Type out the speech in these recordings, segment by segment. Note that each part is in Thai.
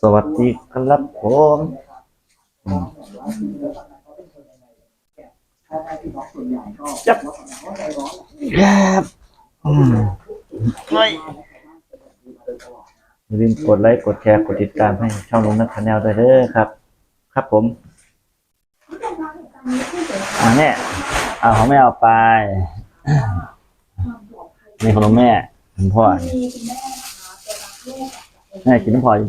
สวัสดีครับผมจับครับอืมเฮ้ยอย่าลืมกดไลค์ กดแชร์ กดติดตามให้ช่องลุงนัทแนลด้วยเด้อครับ ครับผมอ่าเนี่ยเอาของแม่เอาไปนี่ของน้องแม่คุณพ่อ แม่กินน้ำพออยู่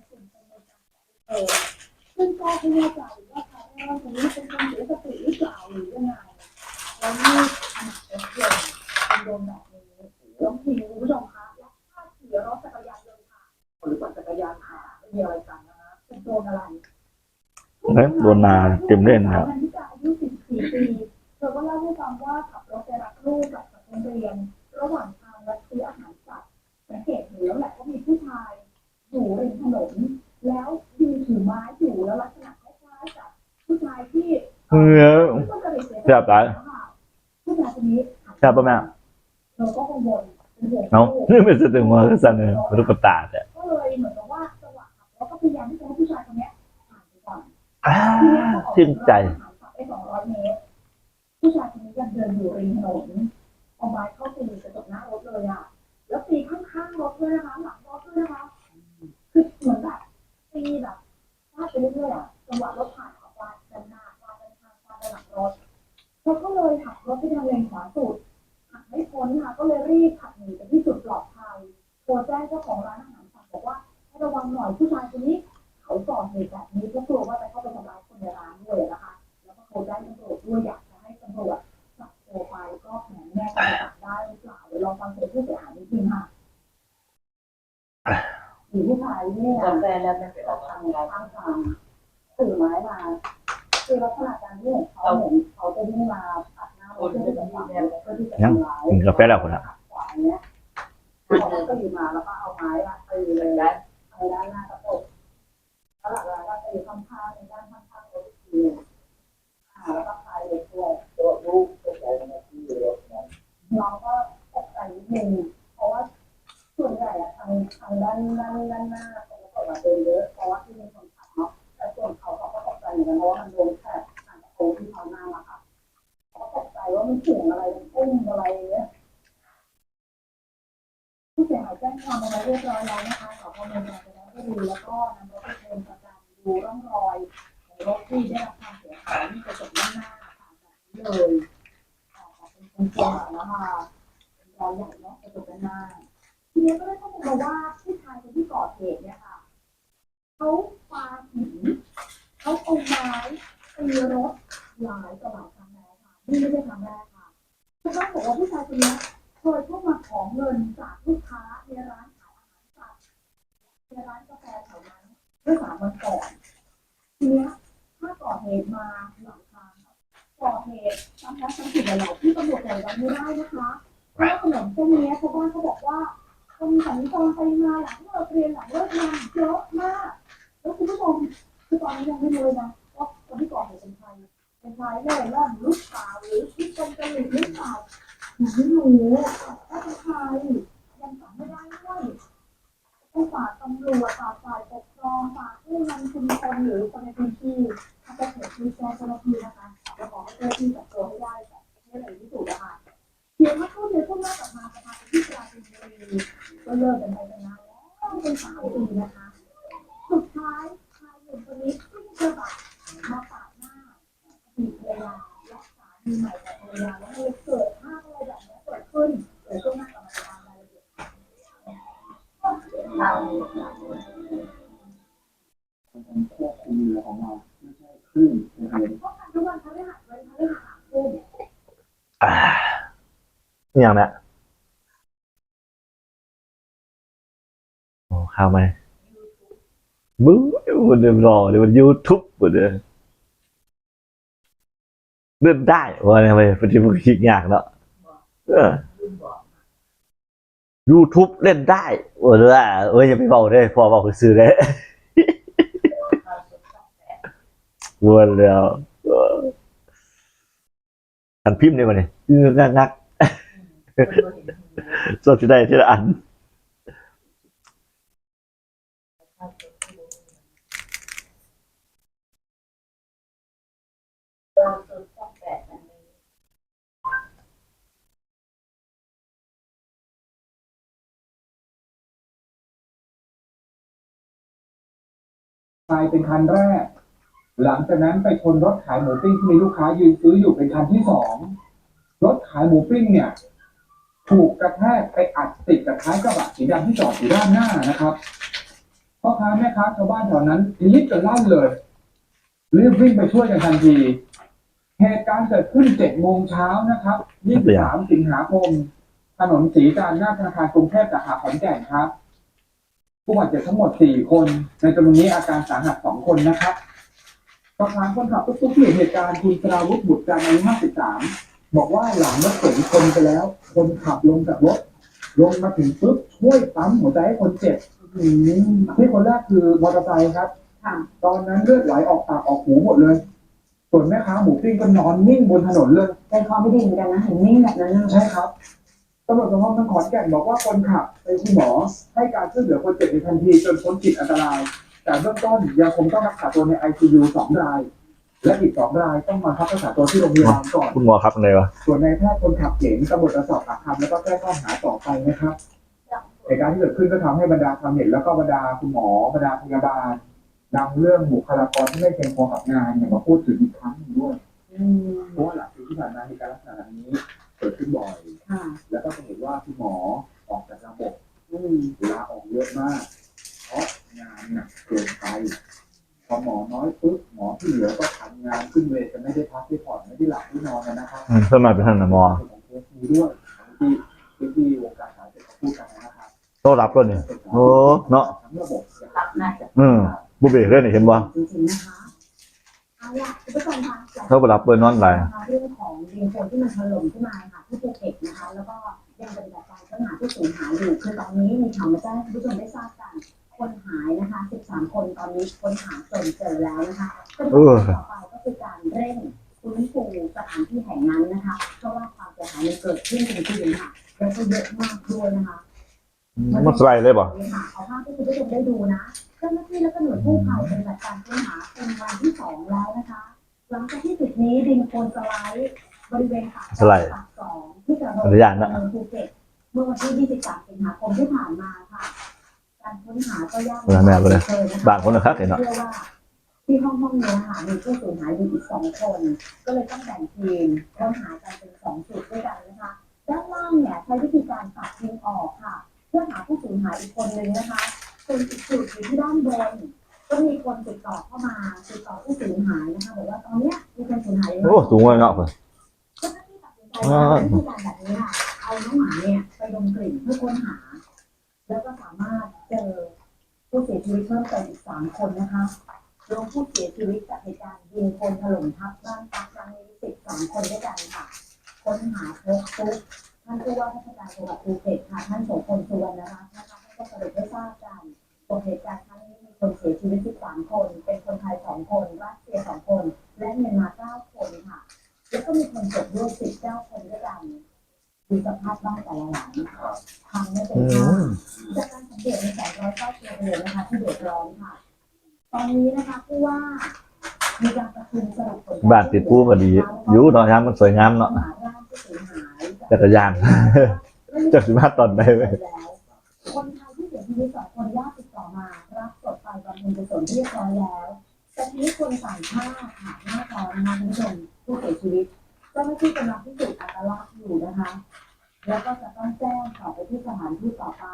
ซึ่งก็ไม่แน่ใจว่าเขาเรื่องนี้เป็นคนเสียสติหรือเปล่าหรือยังไงแล้วนี่ขนาดรถยนต์เป็นโดนแบบนี้แล้วทีคุณผู้ชมคะและถ้าขี่รถจักรยานยนต์ค่ะหรือปั่นจักรยานค่ะไม่มีอะไรกันนะคะเป็นโดนอะไรเฮ้ยโดนนาเต็มเล่นครับนันทิกาอายุ14ปีเธอก็เล่าให้ฟังว่าขับรถไปรับลูกกลับจากโรงเรียน ระหว่างทางแวะซื้ออาหารสัตว์สังเกตเห็นแล้วแหละว่ามีผู้ชายอยู่ริมถนน ถือไม้อยู่แล้วลักษณะคล้ายๆกับผู้ชายที่เออแซ่บหลายผู้ชายคนนี้ใช่ป่ะแม่เธอก็กังวลเป็นห่วงเนาะลูกนี่เป็นสตึงมาก็สั่นเลยมาดูกระตาแต่ก็เลยเหมือนกับว่าจังหวะขับแล้วก็พยายามที่จะให้ผู้ชายคนเนี้ยผ่านไปก่อนอ่าชื่นใจไปสองร้อยเมตรผู้ชายคนนี้ยังเดินอยู่ริมถนนเอาไม้เข้าตีกระจกหน้ารถเลยอะแล้วตีข้างๆรถด้วยนะคะหลังรถด้วยนะคะคือเหมือนแบบตีแบบฟาดไปเรื่อยๆอะจังหวะรถผ่านเขาฟาดด้านหน้าฟาดด้านข้างฟาดด้านหลังรถเขาก็เลยหักรถไปทางเลนขวาสุดหักไม่พ้นค่ะก็เลยรีบขับหนีไปที่จุดปลอดภัยโทรแจ้งเจ้าของร้าน เอาไม้อะตีเลยนะไปด้านหน้ากระจกแล้วหลังจากก็ตีข้างๆในด้านข้างๆรถอีกทีอ่าแล้วก็พายเรือด้วยตัวลูกตัวใหญ่ในที่รถนะน้องก็ตกใจนิดนึงเพราะว่าส่วนใหญ่อะทางทางด้านด้านด้านหน้าเขาก็ตกมาเดินเยอะเพราะว่าที่เป็นคนขับเนาะแต่ส่วนเขาเขาก็ตกใจเหมือนกันเพราะว่ามันโดนแฉกทางโค้งที่เขาหน้ามาค่ะเขาตกใจว่ามันเสียงอะไรมันปุ้มอะไรเงี้ย ผู้เสียหายแจ้งความเอาไว้เรียบร้อยแล้วนะคะสพเมืองกาญจนบุรีแล้วก็นำรถไปเทินประจำดูร่องรอยของรถที่ได้รับความเสียหายที่กระจกด้านหน้าค่ะแบบนี้เลยอ่าเป็นคนเสียหายนะคะรอยใหญ่เนาะกระจกด้านหน้าทีนี้ก็ได้ข้อมูลมาว่าผู้ชายคนที่ก่อเหตุเนี่ยค่ะเขาปาหินเขาเอาไม้ตีรถหลายต่อหลายครั้งแล้วค่ะนี่ไม่ใช่ครั้งแรกค่ะคือต้องบอกว่าผู้ชายคนนี้ เคยเข้ามาขอเงินจากลูกค้าในร้านขายอาหารสัตว์ในร้านกาแฟแถวนั้นเมื่อสามวันก่อนทีเนี้ยถ้าก่อเหตุมาหลายครั้งก่อเหตุทำแล้วทำผิดอะไรที่ตำรวจปล่อยไว้ไม่ได้นะคะเพราะว่าถนนเส้นนี้ชาวบ้านเขาบอกว่าคนสัญจรไปมาหลังเลิกเรียนหลังเลิกงานเยอะมากแล้วคุณผู้ชมคือตอนนี้ยังไม่รู้เลยนะว่าคนที่ก่อเหตุเป็นใครเป็นใครเล่ร่อนลูกสาวหรือที่เป็นกะหรี่หรือเปล่า หนูไรู้เป็นใคยังจำไม่ได้ด้วยผู้ฝากตำรวจฝากฝ่ายปกครองฝากผู้นำชุมชนหรือคนในพื้นที่ถ้าเป็เหตุมีแจ้งเจ้าหน้านะคะจะขอให้เจ้าที่จับตัวให้ได้นี่ไหนที่สุดนเพียว่าเข้าเดือนพวกแรากลับมาประพาไที่ปราป็นบุรีก็เลิกกันไป โอ้ข้าวไหมบึ้งมันเดิมรอเดี๋ยวมันยูทูบหมดเลยเลื่อนได้ว่าไงไปปฏิบัติคิดยากเนาะยูทูบเล่นได้โอ้ยว่เอ้ยอย่าไปเบาได้พอเบาคือซื้อได้วนแล้วเอออันพิมพ์ได้ไหมเนี่ยงักงักๆสดที่ได้ที่ละอัน กลายเป็นคันแรก หลังจากนั้นไปชนรถขายหมูปิ้งที่มีลูกค้ายืนซื้ออยู่เป็นคันที่สองรถขายหมูปิ้งเนี่ย ถูกกระแทกไปอัดติดกับท้ายกระบะสีดำที่จอดอยู่ด้านหน้านะครับพ่อค้าแม่ค้าชาวบ้านแถวนั้นรีบกันลั่นเลยรีบวิ่งไปช่วยกันทันทีเหตุการณ์เกิดขึ้นเจ็ดโมงเช้านะครับ23สิบสามติงหาคม ถนนสีการหน้าธนาคารกรุงเทพสาขาขอนแก่นครับ ผู้บาดเจ็บทั้งหมด 4 คน ในจำนวนนี้อาการสาหัส 2 คนนะครับสอบถามคนขับตุ๊กๆที่เห็นเหตุการณ์คุณสราวุฒิบุตรจันทร์อายุ53 บอกว่าหลังรถเก๋งชนไปแล้ว คนขับลงจากรถ ลงมาถึงปุ๊บช่วยปั๊มหัวใจให้คนเจ็บอืมที่คนแรกคือมอเตอร์ไซค์ครับค่ะตอนนั้นเลือดไหลออกปากออกหูหมดเลย ส่วนแม่ค้าหมูปิ้งก็นอนนิ่งบนถนนเลยใจคอไม่ดีเหมือนกันนะเห็นนิ่งแบบนั้นนะใช่ครับตำรวจสพเมืองขอนแก่นบอกว่าคนขับเป็นคุณหมอให้การช่วยเหลือคนเจ็บในทันทีจนพ้นขีดอันตราย แต่เบื้องต้นยังคงต้องรักษาตัวใน ICU สองราย และอีกสองรายต้องมาพักรักษาตัวที่โรงพยาบาลก่อน คุณหมอครับอะไรวะส่วนนายแพทย์คนขับเก๋งตำรวจจะสอบปากคำแล้วก็แจ้งข้อหาต่อไปนะครับเหตุการณ์ที่เกิดขึ้นก็ทำให้บรรดาชาวเน็ตแล้วก็บรรดาคุณหมอบรรดาพยาบาลนำเรื่องบุคลากรที่ไม่เพียงพอกับงานเนี่ยมาพูดถึงอีกครั้งหนึ่งด้วยอืมเพราะว่าหลังจากที่ผ่านมามีการลักษณะแบบนี้เกิดขึ้นบ่อย ค่ะแล้วก็จะเห็นว่าคุณหมอออกจากระบบอืมลาออกเยอะมาก เพราะงานหนักเกินไปพอหมอน้อยปุ๊บหมอที่เหลือก็ทำงานขึ้นเวรจะไม่ได้พักไม่ผ่อนไม่ได้หลับไม่นอนกันนะครับอืมเพิ่มมาเป็นท่านนะหมอของเคสนี้ด้วยที่ที่ที่วงการสาธารณสุขเขาพูดกันนะครับโตรับรถเนี่ยโอ้เนาะทั้งระบบตัดหน้าจากอืมบุเบกเรื่องนี่เห็นบ่จริงๆนะคะ เอาล่ะคุณผู้ชมคะจากเขาไปรับเบอร์นอนไหลายเรื่องของดินโคลนที่มันถล่มขึ้นมาค่ะที่ภูเก็ตนะคะแล้วก็ยังปฏิบัติการค้นหาผู้สูญหายอยู่คือตอนนี้มีข่าวมาแจ้งให้คุณผู้ชมได้ทราบกันคนหายนะคะ 13 คนตอนนี้ค้นหาจนเจอแล้วนะคะก็ต่อไปก็คือการเร่งฟื้นฟูสถานที่แห่งนั้นนะคะเพราะว่าความเสียหายมันเกิดขึ้นจริงๆค่ะแล้วก็เยอะมากด้วยนะคะมันสไลด์เลยบ่นี่ค่ะเอาภาพที่คุณผู้ชมได้ดูนะ เจ้าหน้าที่และก็หน่วยกู้ภัยปฏิบัติการค้นหาเป็นวันที่สองแล้วนะคะ หลังจากที่จุดนี้ดินโคลนสไลด์บริเวณปากสไลด์ปากสองที่กระโดดอนุญาตนะเมืองภูเก็ตเมื่อวันที่ 23 สิงหาคมที่ผ่านมาค่ะ การค้นหาก็ยากเออแม่ไปเลยจอนะคะบางคนนะครับเห็นเนาะเชื่อว่าที่ห้องห้องนี้ค่ะมีผู้สูญหายอยู่อีกสองคน ก็เลยต้องแบ่งทีมค้นหากันเป็นสองจุดด้วยกันนะคะด้านล่างเนี่ยใช้วิธีการตัดดินออกค่ะ เพื่อหาผู้สูญหายอีกคนนึงนะคะ ส่วนอีกจุดอยู่ที่ด้านบนก็มีคนติดต่อเข้ามาติดต่อผู้สูญหายนะคะบอกว่าตอนเนี้ยมีคนสูญหายเยอะโอ้สูงเลยเนาะเพิ่นเจ้าหน้าที่ตัดสินใจว่าวิธีการแบบนี้ค่ะเอาน้องหมาเนี่ยไปดมกลิ่นเพื่อค้นหา แล้วก็สามารถเจอผู้เสียชีวิตเพิ่มเติมอีกสามคนนะคะรวมผู้เสียชีวิตจากเหตุการณ์ยิงคนถล่มทับบ้านพักครั้งนี้สิบสามคนด้วยกันค่ะ ค้นหาพบปุ๊บท่านผู้ว่าราชการจังหวัดภูเก็ตค่ะท่านโสพลสุวรรณรัตน์นะคะให้ก็สรุปให้ทราบกัน ตัวเหตุการณ์ครั้งนี้มีคนเสียชีวิต 13 คน เป็นคนไทย 2 คนรัสเซีย 2 คน และเมียนมา 9 คนค่ะ แล้วก็มีคนเจ็บด้วย19 คนด้วยกันดูสภาพบ้านแต่ละหลังพังไม่เป็นอืท่ามจากการสังเกตในสายร้อยเก้าครัวเรือนนะคะที่เดือดร้อนค่ะ ตอนนี้นะคะผู้ว่ามีการประชุมสรุปผลบ้านติดปูก็ดีอยู่ตอนยามมันสวยงามเนาะหาร่างผู้สูญหายจากจักรยานจักรมาตอนใดเว้ยคนไทยที่ เสียชีวิตสองคนญาติติดต่อมา รับศพไปบำเพ็ญกุศลเรียบร้อยแล้วแต่ทีนี้คนต่างชาติค่ะหน้าจอนะคะคุณผู้ชมผู้เสียชีวิตเจ้าหน้าที่กำลังพิสูจน์อัตลักษณ์อยู่นะคะ แล้วก็จะต้องแจ้งต่อไปที่สถานที่ต่อไป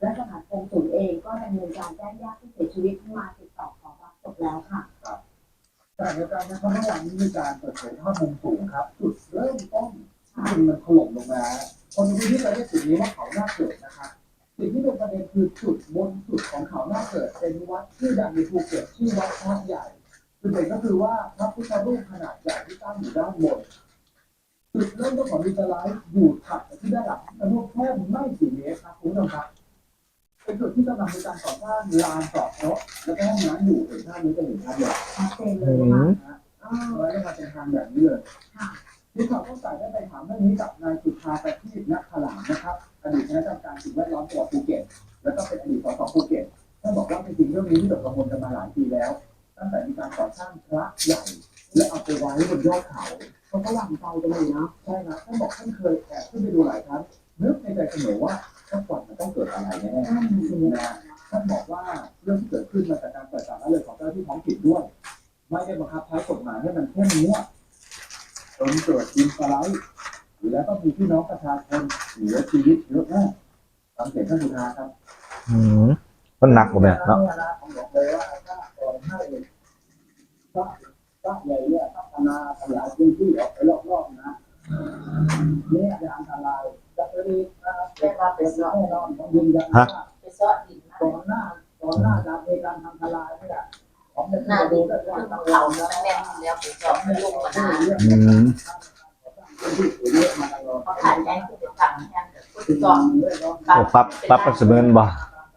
และสถานกงสุลเองก็ดำเนินการแจ้งญาติที่เสียชีวิตมาติดต่อขอรับศพแล้วค่ะขณะเดียวกันนะครับเมื่อวานนี้มีการเปิดเผยภาพมุมสูงครับ จุดเริ่มต้นที่มันถล่มลงมาคนดูที่เราเรียกจุดนี้ว่าเขาหน้าเกิดนะครับ สิ่งที่เป็นประเด็นคือจุดบนสุดของเขาหน้าเกิดเป็นวัดชื่อดังในภูเก็ตชื่อวัดพระใหญ่จุดเด่นก็คือว่าพระพุทธรูปขนาดใหญ่ที่ตั้งอยู่ด้านบนจุดเริ่มต้นของดิจิทัลไลฟ์อยู่ถัดไปที่ด้านหลังพระพุทธรูปแค่ไม่กี่เมตรครับคุณผู้ชมครับเป็นจุดที่กำลังมีการก่อสร้างลานจอดรถแล้วก็ห้องน้ำอยู่เห็นภาพนี้จะเห็นชัดเลยชัดเจนเลอืยนะคะมนะอ่าแล้วก็มาเป็นทางแบบนี้เลย ค่ะที่ข่าวต้องใส่ได้ไปถามเรื่องนี้กับนายสุชาประทีปนักขลามนะครับอดีตคณะกรรมการสิ่งแวดล้อมจังหวัดภูเก็ต แล้วก็เป็นอดีตสสภูเก็ตท่านบอกว่าจริงๆเรื่องนี้ที่เรากังวลกันมาหลายปีแล้ว ตั้งแต่มีการก่อสร้างพระใหญ่และเอาไปไว้บนยอดเขาเขาก็หวังใจกันเลยเนาะใช่ครับท่านบอกท่านเคยแอบขึ้นไปดูหลายครั้งนึกในใจเสมอว่าสักวันมันต้องเกิดอะไรแน่ๆนั่นสินะท่านบอกว่าเรื่องที่เกิดขึ้นมาจากการเปิดสารละเลยของเจ้าหน้าที่ท้องถิ่นด้วย ไม่ได้บังคับใช้กฎหมายให้มันเข้มงวด จนเกิดดินสไลด์แล้วก็มีพี่น้องประชาชนเสียชีวิตเยอะมากฟังเสียงท่านสุธาครับอืมมันหนักกว่าแม่เนาะผมบอกเลยว่าถ้าปล่อยให้พระพระใหญ่เนี่ยพัฒนาขยายพื้นที่ออกไปรอบๆนะเนี่ยจะอันตรายจะเป็นเป็นการเป็นแน่นอนผมยืนยันว่าไปซ่อนดินนะก่อนหน้าก่อนหน้าการในการทำทลายเนี่ยผมเป็นหน้าผู้ดิดูนได้คือว่า มันเราเขาแล้วแม่นแล้วไปซ่อนมันลงมาหน้าอืมพอขายแดงคือจะทำงานกับผู้ซ่อนโอ้ปรับปรับเป็นเสมือนบ่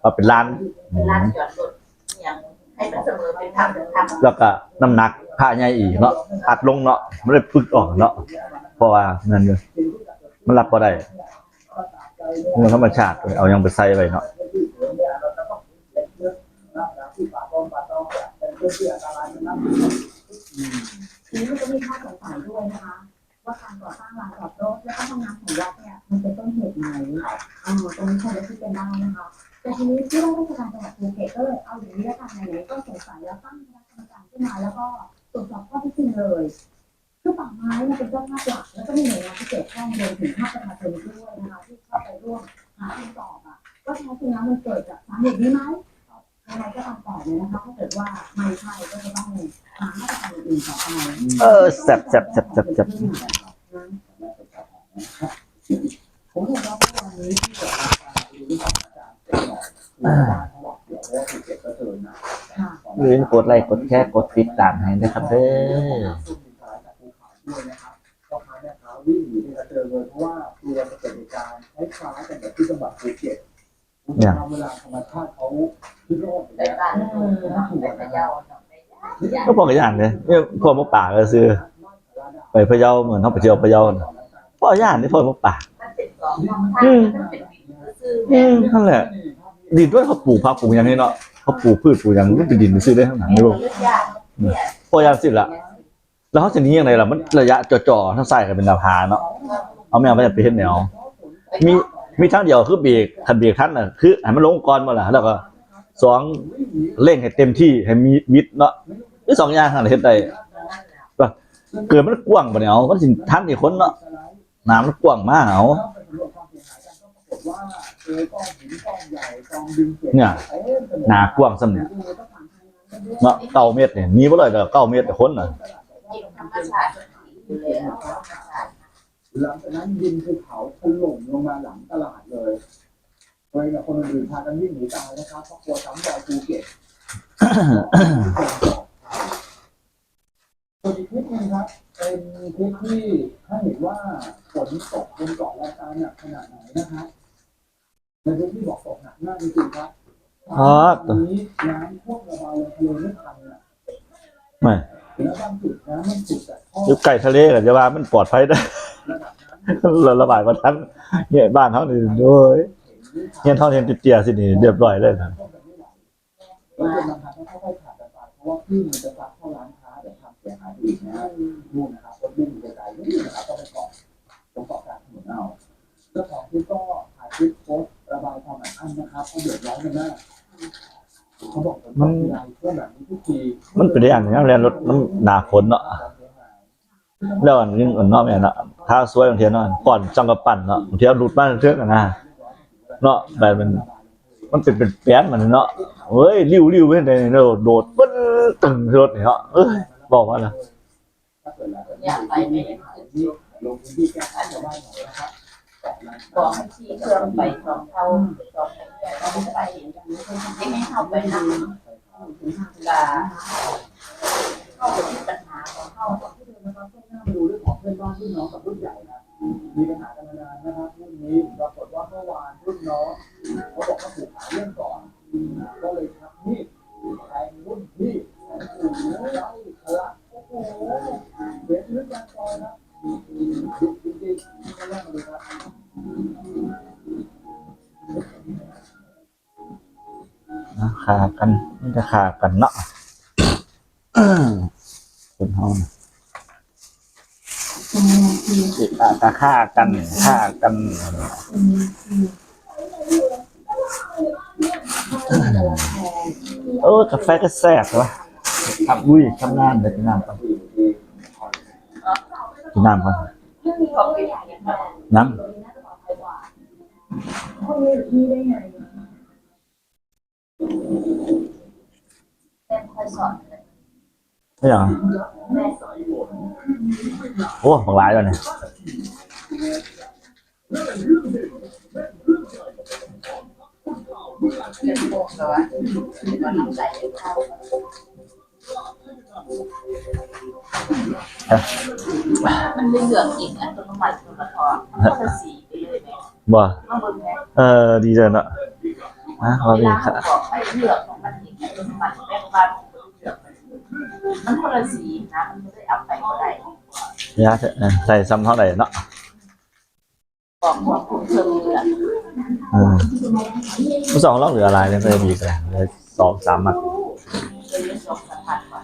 ปรับเป็นล้านเป็นร้านจอดรถอย่างให้มันเสมอเป็นทางเป็นทางแล้วก็น้ำหนักผ้าใหญ่อีกเนาะอัดลงเนาะมันเลยปึกออกเนาะเพราะว่านั่นเลยมันรับบ่ได้มันธรรมชาติเลยเอายังไปใส่ไว้เนาะ ทีนี้มันก็มีข้อสงสัยด้วยนะคะ ว่าการก่อสร้างลานจอดรถและก็ห้องน้ำของวัดเนี่ยมันเป็นต้นเหตุไหมเออตรงนี้ใครจะคิดกันได้นะคะ แต่ทีนี้ที่ว่าราชการจังหวัดภูเก็ตก็เลยเอาอย่างนี้แล้วกันไหนๆก็สงสัย แล้วตั้งคณะกรรมการขึ้นมาแล้วก็ตรวจสอบข้อเท็จจริงเลยคือป่าไม้เนี่ยเป็นเจ้าภาพหลักแล้วก็มีหน่วยงานที่เกี่ยวข้องรวมถึงภาคประชาชนด้วยนะคะที่เข้าไปร่วมหาคำตอบอะว่าแท้จริงแล้วมันเกิดจากสาเหตุนี้ไหมยังไงก็ตามแต่เลยนะคะถ้าเกิดว่าไม่ใช่ก็จะต้องหามาตรการอื่นต่อไปเออแซ่บแซ่บแซ่บแซ่บแซ่บผมยอมรับว่าวันนี้ที่เกิดการดูที่ของอาจารย์เป็นหน่อ อย่าลืมกดไลค์กดแชร์กดติดตามให้ด้ครับเด้อซึ่งมีสายกูขาด้วยนะครับพ่อค้าแม่ค้าวิ่งหนีที่จะเจอเลยเพราะว่ากลัวจะเกิดเหตุการณ์คล้ายๆกันกับที่จังหวัดภูเก็ตคุณทำเวลาธรรมชาติเขาพิโรธเนี่ยบ้านไปพะยานะไปย่าก็พอกับย่านเลยเนี่ยพ่อมาป่าก็ซื้อไปพะเยาเหมือนเขาไปเที่ยวพะเยาพ่อย่านนี่พอมาป่าองมองทางมันเป็นวินซื้ออืมนั่นแหละดินด้วยเขาปลูกผักปลูกอย่างนี้เนาะ เขาปลูกพืชปลูกอย่างนี้เป็นดินซื้อได้ข้งหลังนี่ลูกยากเนี่ยพ่อย่านสิละแล้วเขาจะนี้ยังไงล่ะมันระยะจ่อๆทั้งใส่กันเป็นดาวพาเนาะเอาแมวไปจะไปเห็นแนวมีมีทั้งเดียวคือเบรกคันเบรกทันน่ะคือให้มันลงก่อนมาล่ะแล้วก็สองเร่งให้เต็มที่ให้มีมิดเนาะคือสองอย่างขนาดเฮ็ดได้เกิดมันกว้างปะเนี่ยเอามันสิทันอีกคนเนาะน้ำมันกว้างมากเอา เนี่ยหนากว้างซ้ำเนี่ยเนาะเก้าเมตรเนี่ยหนีบ่เลยเด้อเก้าเมตรแต่คนน่ะยิ่งธรรมชาติอยู่แล้วธรรมชาติหลังจากนั้นดินภูเขาถล่มลงมาหลังตลาดเลยโดยกับคนอื่นพากันวิ่งหนีตายนะครับเพราะกลัวซ้ำรอยภูเก็ตส่วนอีกคลิปหนึงครับเป็นคลิปที่ถ้าเห็นว่าฝนตกบนเกาะลาตาหนักขนาดไหนนะครับ ในพื้นที่บอกตกหนักมากจริงๆครับอ๋อ ตอนนี้น้ำท่วมระบายลงทะเลไม่ทันนะไม่แล้วบางจุดน้ำมันสุดแต่ท่ออยู่ใกล้ทะเลก็จะว่ามันปลอดภัยได้ระดับน้ำระบายมาทันเนี่ยบ้านเฮานี่โอ้ยเฮียนเท่าเฮียนติดเตียสินี่เรียบร้อยเลยนะแล้วจะมาทำให้ค่อยๆขาดกันไปเพราะว่าคลื่นมันจะซัดเข้าร้านค้าเดี๋ยวทำเสียหายอีกนะนู่นนะครับรถวิ่งอยู่ไกลๆนู่นนะครับต้องไปเกาะตรงเกาะกลางถนนเอาเขา เดือดร้อนกันมากเขาบอกผมมันทีไรเรื่องแบบนี้ทุกทีมันเป็นอย่างนี้แล้วรถน้ำหนาฝนเนาะแล้วอันนึงอันเนอกเนี่ยเนาะข้าวสวยบางทีเนาะก่อนจังกระปั่นเนาะบางทีเอาหลุดมาเทือกกันนะเนาะแบบมัน มันเป็นเป็นแป้นมันเนาะเฮ้ยริ้วริ้วเว้ยในโดดโดดปึ๊ดตึงรถเนี่ยเนาะเอ้ยบอกว่านะถ้าเกิดแล้วอยากไปไม่ได้ขึ้นที่ลงพื้นที่แก้ไขชาวบ้านหน่อยนะครับ บอกให้ชี้เชื่อมไปสองเท่าสองแก่เราจะไปไม่ให้เข้าไปนะเวลาเข้าไปที่ปัญหาของเขาที่เดินนะครับต้อนหน้ามาดูเรื่องของเพื่อนบ้านรุ่นน้องกับรุ่นใหญ่ กันเนาะคนเฮานะอีกอะก็ฆ่ากันฆ่ากันเออกาแฟก็แซ่บวะทำอุ้ยทำงานเดี๋ยกินน้ำก่อนกินน้ำก่อนนกั นบ้างน้คนนี้ที่ได้ไงแม่คอยสอนเลยำไม่เหรอแม่สอนโอ้บางหลายแล้วเนี่ยเป็นพวกเราอะมันน้ำใจเข้ามันเรื่องอีกอัตโนมัติมันก็ถอดมันก็สีไปเลยแม่บ่มาเบิ่งแม่เออดีจังเนาะอะขอเวดีลาค่ะเขาบอกไอ้เลือกของมันเองไอ้ตัวมันแม่ บ้านเลือกมันคนละสีนะมันไม่ได้เอาไปก็ได้ยาเออใส่ซ้ำเท่าไหร่เนาะบอกว่าคุณเพิ่มเลือกเออผู้สองรอบเหลืออะไรเนี่ยไม่ได้มีกันเลยสองสามมัดเลยสองสัมผัสก่อน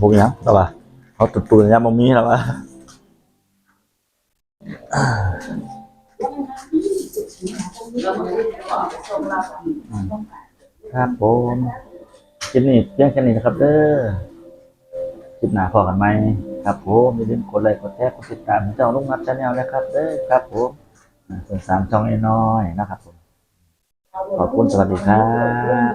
พวกนี้นะแล้วป่ะเขาตุดตุนยามามีแล้วป่ะแล้วมันก็จะบอกส่งเรา ครับผม คลิปนี้เพียงแค่นี้นะครับเด้อคลิปหน้าพอกันไหมครับผมอย่าลืมกดไลค์กดแชร์กดติดตามเจ้าลุงนัดชาแนลนะครับเด้อครับผมส่วนสามช่องน้อยนะครับผมขอบคุณสวัสดีครับ